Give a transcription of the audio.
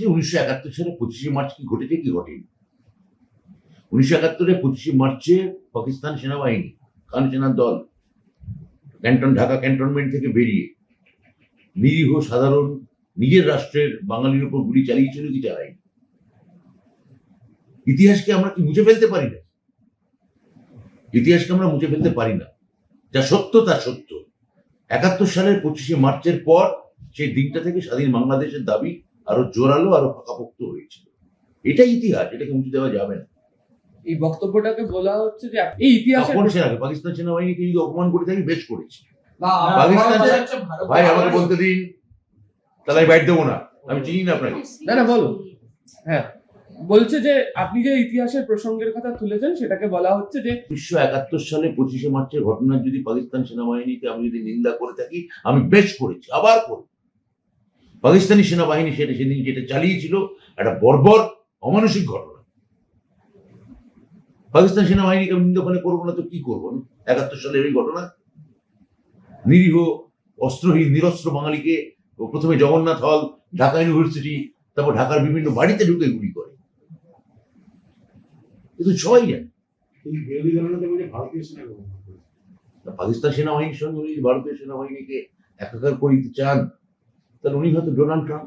যে উনিশশো একাত্তর সালে পঁচিশে মার্চ কি ঘটেছে, কি ঘটেনি? উনিশশো একাত্তরে পঁচিশে মার্চে পাকিস্তান সেনাবাহিনী খান সেনার দল, ক্যান্টন, ঢাকা ক্যান্টনমেন্ট থেকে বেরিয়ে নিরীহ সাধারণ নিজের রাষ্ট্রের বাঙালির উপর গুলি চালিয়েছিল কি চালায়নি? ইতিহাসকে আমরা কি মুছে ফেলতে পারি না? ইতিহাসকে আমরা মুছে ফেলতে পারি না। যা সত্য, তা সত্য। একাত্তর সালের পঁচিশে মার্চের পর সেই দিনটা থেকে স্বাধীন বাংলাদেশের দাবি আরও জোরালো আরও পাকাপোক্ত হয়েছিল। এটাই ইতিহাস এটাকে মুছে দেওয়া যাবে না। এই বক্তব্যটাকে বলা হচ্ছে যে এই ইতিহাসের কোন সেনাকে পাকিস্তান সেনাবাহিনীকে যদি অপমান করে থাকি বেশ করেছি। ভাই আমাকে বলতে দিন। তাহলে আমি বাইট দেবো না। আমি চিনি না আপনাকে। না, না, বলো। হ্যাঁ। বলছে যে আপনি যে ইতিহাসের প্রসঙ্গের কথা তুলেছেন সেটাকে বলা হচ্ছে যে উনিশশো একাত্তর সালে পঁচিশে মার্চের ঘটনার যদি পাকিস্তান সেনাবাহিনীকে আমি যদি নিন্দা করে থাকি আমি বেশ করেছি। আবার করব পাকিস্তানি সেনাবাহিনী সেটা সেদিন যেটা চালিয়েছিল একটা বর্বর অমানসিক ঘটনা। পাকিস্তান সেনাবাহিনীকে আমি নিন্দা করব না তো কি করব? আমি? একাত্তর সালের এই ঘটনা। নিরীহ অস্ত্রহীন নিরস্ত্র বাঙালিকে প্রথমে জগন্নাথ হল ঢাকা ইউনিভার্সিটি তারপর ঢাকার বিভিন্ন বাড়িতে ঢুকে গুলি করে। কিন্তু সবাই জানে। তা পাকিস্তান সেনাবাহিনীর সঙ্গে উনি ভারতীয় সেনাবাহিনীকে একাকার করে দিতে চান তাহলে উনি হয়তো ডোনাল্ড ট্রাম্প